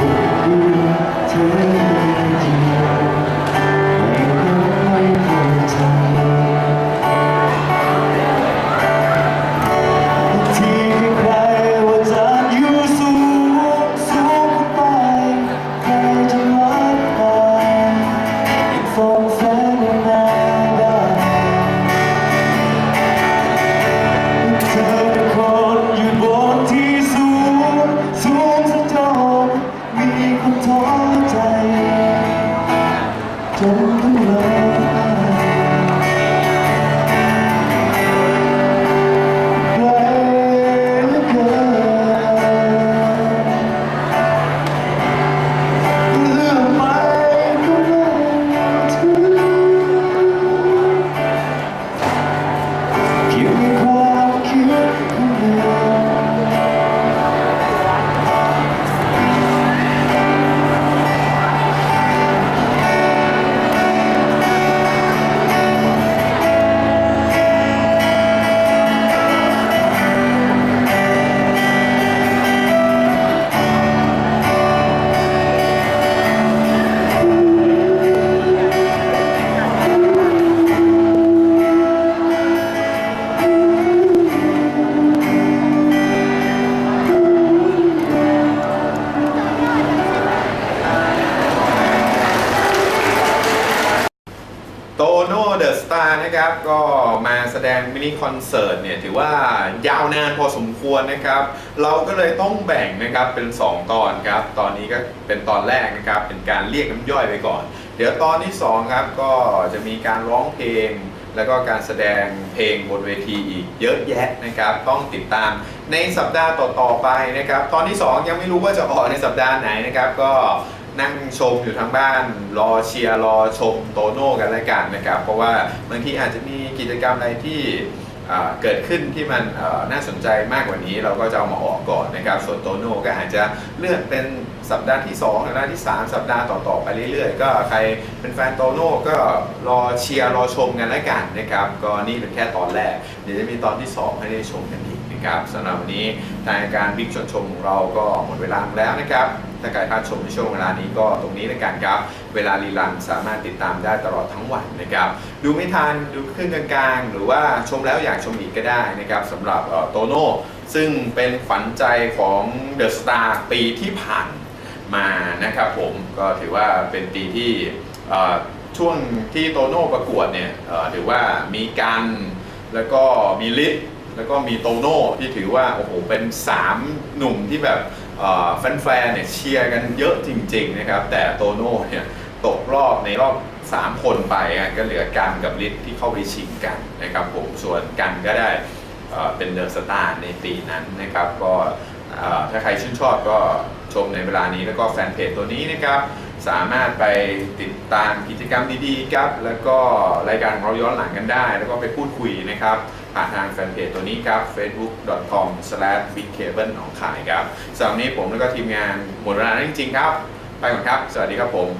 그 ก็มาแสดงมินิคอนเสิร์ตเนี่ยถือว่ายาวนานพอสมควรนะครับ เราก็เลยต้องแบ่งนะครับเป็น 2 ตอนครับ ตอนนี้ก็เป็นตอนแรกนะครับ เป็นการเรียกน้ำย่อยไปก่อน เดี๋ยวตอนที่ 2 ครับก็จะมีการร้องเพลง แล้วก็การแสดงเพลงบนเวทีอีกเยอะแยะนะครับ ต้องติดตามในสัปดาห์ต่อๆไปนะครับ ตอนที่ 2 ยังไม่รู้ว่าจะออกในสัปดาห์ไหนนะครับก็ นั่งชมอยู่ทางบ้าน รอเชียร์รอชมโตโน่กันแล้วกันนะครับ เพราะว่าบางทีอาจจะมีกิจกรรมอะไรที่เกิดขึ้นที่มันน่าสนใจมากกว่านี้เราก็จะเอามาออกก่อนนะครับ ส่วนโตโน่ก็อาจจะเลื่อนเป็นสัปดาห์ที่2สัปดาห์ที่ 3 สัปดาห์ต่อๆไปเรื่อยๆ ก็ใครเป็นแฟนโตโน่ก็รอเชียร์รอชมกันแล้วกันนะครับ ก็นี่เป็นแค่ตอนแรก เดี๋ยวจะมีตอนที่ 2 ให้ได้ชมกันอีก นะครับสำหรับวันนี้ทางรายการบิ๊กชนชมของเราก็หมดเวลาแล้วนะครับถ้าใครพลาดชมในช่วงเวลานี้ก็ตรงนี้ล้วกันครับ เวลารีลันสามารถติดตามได้ตลอดทั้งวันนะครับ ดูไม่ทันดูครึ่งกลางๆ หรือว่าชมแล้วอยากชมอีกก็ได้นะครับสำหรับโตโน่ซึ่งเป็นขวัญใจของเดอะสตาร์ปีที่ผ่านมานะครับผมก็ถือว่าเป็นปีที่ช่วงที่โตโน่ประกวดเนี่ยถือว่ามีการแล้วก็มีลิศ แล้วก็มีโตโน่ที่ถือว่าโอ้โหเป็น 3 หนุ่มที่แบบแฟนๆเนี่ยเชียร์กันเยอะจริงๆนะครับ แต่โตโน่เนี่ยตกรอบในรอบ 3 คนไปก็เหลือกันกับลิศที่เข้าไปชิงกันนะครับผมส่วนกันก็ได้เป็นเดอะสตาร์ในปีนั้นนะครับก็ถ้าใครชื่นชอบก็ชมในเวลานี้แล้วก็แฟนเพจตัวนี้นะครับ สามารถไปติดตามกิจกรรมดีๆครับ แล้วก็รายการของเราย้อนหลังกันได้ แล้วก็ไปพูดคุยนะครับ ผ่านทางแฟนเพจตัวนี้ครับ facebook.com/bigcable หนองขายครับสำหรับนี้ผมแล้วก็ทีมงานหมดเวลาแล้วจริงๆครับ ไปก่อนครับ สวัสดีครับผม